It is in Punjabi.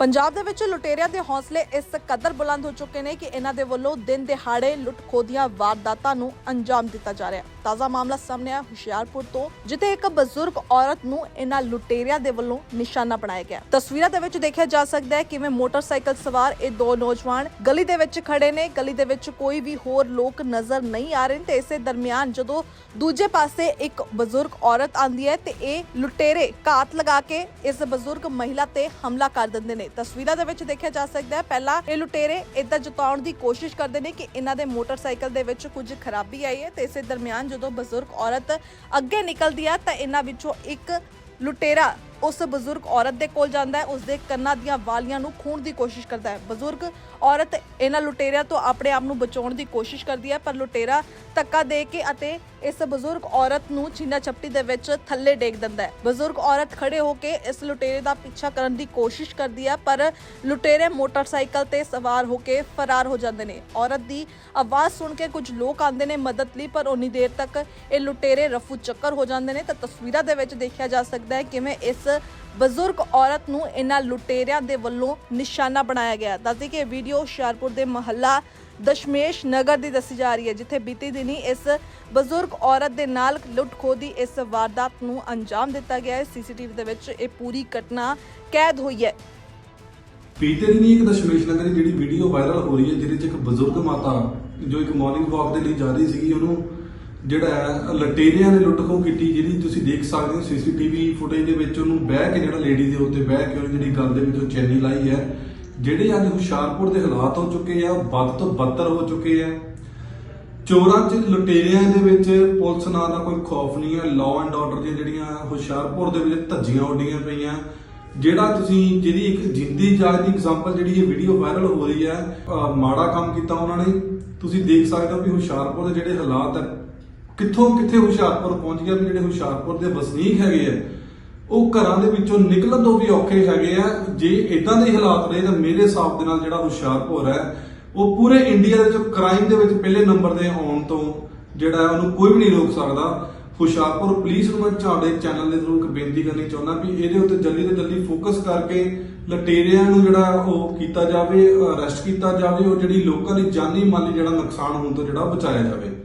ਪੰਜਾਬ ਦੇ ਵਿੱਚ ਲੁਟੇਰਿਆਂ ਦੇ ਹੌਸਲੇ ਇਸ ਕਦਰ ਬੁਲੰਦ ਹੋ ਚੁੱਕੇ ਨੇ ਕਿ ਇਹਨਾਂ ਦੇ ਵੱਲੋਂ ਦਿਨ ਦਿਹਾੜੇ ਲੁੱਟ ਖੋਦੀਆਂ ਵਾਰਦਾਤਾਂ ਨੂੰ ਅੰਜਾਮ ਦਿੱਤਾ ਜਾ ਰਿਹਾ ਹੈ। ਤਾਜ਼ਾ ਮਾਮਲਾ ਸਾਹਮਣੇ ਆਇਆ ਹੁਸ਼ਿਆਰਪੁਰ ਤੋਂ, ਜਿੱਥੇ ਇੱਕ ਬਜ਼ੁਰਗ ਔਰਤ ਨੂੰ ਇਹਨਾਂ ਲੁਟੇਰਿਆਂ ਦੇ ਵੱਲੋਂ ਨਿਸ਼ਾਨਾ ਬਣਾਇਆ ਗਿਆ ਤਸਵੀਰਾਂ ਦੇ ਵਿੱਚ ਦੇਖਿਆ ਜਾ ਸਕਦਾ ਹੈ ਕਿਵੇਂ ਮੋਟਰਸਾਈਕਲ ਸਵਾਰ ਇਹ ਦੋ ਨੌਜਵਾਨ ਗਲੀ ਦੇ ਵਿੱਚ ਖੜੇ ਨੇ। ਗਲੀ ਦੇ ਵਿੱਚ ਕੋਈ ਵੀ ਹੋਰ ਲੋਕ ਨਜ਼ਰ ਨਹੀਂ ਆ ਰਹੇ ਤੇ ਇਸੇ ਦਰਮਿਆਨ ਜਦੋਂ ਦੂਜੇ ਪਾਸੇ ਇੱਕ ਬਜ਼ੁਰਗ ਔਰਤ ਆਂਦੀ ਹੈ ਤੇ ਇਹ ਲੁਟੇਰੇ ਘਾਤ ਲਗਾ ਕੇ ਇਸ ਬਜ਼ੁਰਗ ਮਹਿਲਾ ਤੇ ਹਮਲਾ ਕਰ ਦਿੰਦੇ ਨੇ। ਤਸਵੀਰਾਂ ਦੇ ਵਿੱਚ ਦੇਖਿਆ ਜਾ ਸਕਦਾ ਹੈ। ਪਹਿਲਾਂ ਇਹ ਲੁਟੇਰੇ ਇਦਾਂ ਜਤਾਉਣ ਦੀ ਕੋਸ਼ਿਸ਼ ਕਰਦੇ ਨੇ ਕਿ ਇਹਨਾਂ ਦੇ ਮੋਟਰਸਾਈਕਲ ਦੇ ਵਿੱਚ ਕੁਝ ਖਰਾਬੀ ਆਈ ਹੈ ਤੇ ਇਸੇ ਦਰਮਿਆਨ ਜਦੋਂ ਬਜ਼ੁਰਗ ਔਰਤ ਅੱਗੇ ਨਿਕਲਦੀ ਹੈ ਤਾਂ ਇਹਨਾਂ ਵਿੱਚੋਂ ਇੱਕ ਲੁਟੇਰਾ ਉਸ ਬਜ਼ੁਰਗ ਔਰਤ ਦੇ ਕੋਲ ਜਾਂਦਾ ਹੈ ਉਸ ਦੇ ਕੰਨਾਂ ਦੀਆਂ ਵਾਲੀਆਂ ਨੂੰ ਖੂਨ ਦੀ ਕੋਸ਼ਿਸ਼ ਕਰਦਾ ਹੈ। ਬਜ਼ੁਰਗ ਔਰਤ ਇਹਨਾਂ ਲੁਟੇਰਿਆਂ ਤੋਂ ਆਪਣੇ ਆਪ ਨੂੰ ਬਚਾਉਣ ਦੀ ਕੋਸ਼ਿਸ਼ ਕਰਦੀ ਹੈ, ਪਰ ਲੁਟੇਰਾ ਧੱਕਾ ਦੇ ਕੇ ਅਤੇ ਇਸ ਬਜ਼ੁਰਗ ਔਰਤ ਨੂੰ ਛੀਨਾ ਛਪਟੀ ਦੇ ਵਿੱਚ ਥੱਲੇ ਡੇਗ ਦਿੰਦਾ ਹੈ। ਬਜ਼ੁਰਗ ਔਰਤ ਖੜੇ ਹੋ ਕੇ ਇਸ ਲੁਟੇਰੇ ਦਾ ਪਿੱਛਾ ਕਰਨ ਦੀ ਕੋਸ਼ਿਸ਼ ਕਰਦੀ ਹੈ, ਪਰ ਲੁਟੇਰੇ ਮੋਟਰਸਾਈਕਲ ਤੇ ਸਵਾਰ ਹੋ ਕੇ ਫਰਾਰ ਹੋ ਜਾਂਦੇ ਨੇ। ਔਰਤ ਦੀ ਆਵਾਜ਼ ਸੁਣ ਕੇ ਕੁਝ ਲੋਕ ਆਉਂਦੇ ਨੇ ਮਦਦ ਲਈ, ਪਰ ਉਨੀ ਦੇਰ ਤੱਕ ਇਹ ਲੁਟੇਰੇ ਰਫੂ ਚੱਕਰ ਹੋ ਜਾਂਦੇ ਨੇ। ਤਾਂ ਤਸਵੀਰਾਂ ਦੇ ਵਿੱਚ ਦੇਖਿਆ ਜਾ ਸਕਦਾ ਹੈ ਕਿਵੇਂ ਇਸ ਬਜ਼ੁਰਗ ਔਰਤ ਨੂੰ ਇਹਨਾਂ ਲੁਟੇਰਿਆਂ ਦੇ ਵੱਲੋਂ ਨਿਸ਼ਾਨਾ ਬਣਾਇਆ ਗਿਆ। ਦੱਸਦੇ ਕਿ ਇਹ ਵੀਡੀਓ ਹੁਸ਼ਿਆਰਪੁਰ ਦੇ ਮਹੱਲਾ ਦਸ਼ਮੇਸ਼ ਨਗਰ ਦੀ ਦੱਸੀ ਜਾ ਰਹੀ ਹੈ, ਜਿੱਥੇ ਬੀਤੀ ਦਿਨੀ ਇਸ ਬਜ਼ੁਰਗ ਔਰਤ ਦੇ ਨਾਲ ਲੁੱਟ ਦੀ ਇਸ ਵਾਰਦਾਤ ਨੂੰ ਅੰਜਾਮ ਦਿੱਤਾ ਗਿਆ। ਹੈ ਸੀਸੀਟੀਵੀ ਦੇ ਵਿੱਚ ਇਹ ਪੂਰੀ ਘਟਨਾ ਕੈਦ ਹੋਈ ਹੈ। ਬੀਤੇ ਦਿਨੀ ਇੱਕ ਦਸ਼ਮੇਸ਼ ਨਗਰ ਦੀ ਜਿਹੜੀ ਵੀਡੀਓ ਵਾਇਰਲ ਹੋ ਰਹੀ ਹੈ, ਜਿਹਦੇ 'ਚ ਇੱਕ ਬਜ਼ੁਰਗ ਮਾਤਾ ਜੋ ਇੱਕ ਮਾਰਨਿੰਗ ਵਾਕ ਦੇ ਲਈ ਜਾ ਰਹੀ ਸੀਗੀ, ਉਹਨੂੰ ਜਿਹੜਾ ਹੈ ਲਟੇਰਿਆਂ ਨੇ ਲੁੱਟ ਖੋਹ ਕੀਤੀ ਜਿਹੜੀ ਤੁਸੀਂ ਦੇਖ ਸਕਦੇ ਹੋ ਸੀਸੀਟੀਵੀ ਫੁਟੇਜ ਦੇ ਵਿੱਚ ਉਹਨੂੰ ਬਹਿ ਕੇ ਜਿਹੜਾ ਲੇਡੀ ਦੇ ਉੱਤੇ ਬਹਿ ਕੇ ਉਹਨੇ ਜਿਹੜੀ ਗੱਲ ਦੇ ਵਿੱਚ ਉਹ ਚੈਨੀ ਲਾਈ ਹੈ। ਜਿਹੜੇ ਅੱਜ ਹੁਸ਼ਿਆਰਪੁਰ ਦੇ ਹਾਲਾਤ ਹੋ ਚੁੱਕੇ ਆ ਉਹ ਵੱਧ ਤੋਂ ਬੱਤਰ ਹੋ ਚੁੱਕੇ ਆ। ਚੋਰਾਂ ਚ ਲੁਟੇਰਿਆਂ ਦੇ ਵਿੱਚ ਪੁਲਿਸ ਨਾਲ ਦਾ ਕੋਈ ਖੌਫ ਨਹੀਂ ਹੈ। ਲਾਅ ਐਂਡ ਆਰਡਰ ਦੀਆਂ ਜਿਹੜੀਆਂ ਹੁਸ਼ਿਆਰਪੁਰ ਦੇ ਵਿੱਚ ਧੱਜੀਆਂ ਉੱਡੀਆਂ ਪਈਆਂ। ਜਿਹੜਾ ਤੁਸੀਂ, ਜਿਹਦੀ ਇੱਕ ਜਿੰਦੀ ਜਾਗ ਦੀ ਐਗਜ਼ਾਮਪਲ ਜਿਹੜੀ ਇਹ ਵੀਡੀਓ ਵਾਇਰਲ ਹੋ ਰਹੀ ਹੈ ਮਾੜਾ ਕੰਮ ਕੀਤਾ ਉਹਨਾਂ ਨੇ। ਤੁਸੀਂ ਦੇਖ ਸਕਦੇ ਹੋ ਵੀ ਹੁਸ਼ਿਆਰਪੁਰ ਦੇ ਜਿਹੜੇ ਹਾਲਾਤ ਹੈ ਕਿੱਥੋਂ ਕਿੱਥੇ ਹੁਸ਼ਿਆਰਪੁਰ ਪਹੁੰਚ ਗਿਆ ਵੀ ਜਿਹੜੇ ਹੁਸ਼ਿਆਰਪੁਰ ਦੇ ਵਸਨੀਕ ਹੈਗੇ ਆ, ਉਹ ਘਰਾਂ ਦੇ ਵਿੱਚੋਂ ਨਿਕਲਣ ਤੋਂ ਵੀ ਔਖੇ ਹੈਗੇ ਆ। ਜੇ ਇਦਾਂ ਦੇ ਹਾਲਾਤ ਰਹੇ ਤਾਂ ਮੇਰੇ ਹਿਸਾਬ ਦੇ ਨਾਲ ਜਿਹੜਾ ਹੁਸ਼ਿਆਰਪੁਰ ਹੈ, ਉਹ ਪੂਰੇ ਇੰਡੀਆ ਦੇ ਵਿੱਚ ਕ੍ਰਾਈਮ ਦੇ ਵਿੱਚ ਪਹਿਲੇ ਨੰਬਰ ਦੇ ਆਉਣ ਤੋਂ ਜਿਹੜਾ ਉਹਨੂੰ ਕੋਈ ਵੀ ਨਹੀਂ ਰੋਕ ਸਕਦਾ। ਹੁਸ਼ਿਆਰਪੁਰ ਪੁਲਿਸ ਨੂੰ ਮੈਂ ਤੁਹਾਡੇ ਚੈਨਲ ਦੇ ਥਰੂ ਇੱਕ ਬੇਨਤੀ ਕਰਨੀ ਚਾਹੁੰਦਾ ਵੀ ਇਹਦੇ ਉੱਤੇ ਜਲਦੀ ਤੋਂ ਜਲਦੀ ਫੋਕਸ ਕਰਕੇ ਲਟੇਰਿਆਂ ਨੂੰ ਜਿਹੜਾ ਉਹ ਕੀਤਾ ਜਾਵੇ ਅਰੈਸਟ ਕੀਤਾ ਜਾਵੇ, ਉਹ ਜਿਹੜੀ ਲੋਕਾਂ ਦੀ ਜਾਨੀ ਮਾਲੀ ਜਿਹੜਾ ਨੁਕਸਾਨ ਹੋਣ ਤੋਂ ਜਿਹੜਾ ਬਚਾਇਆ ਜਾਵੇ।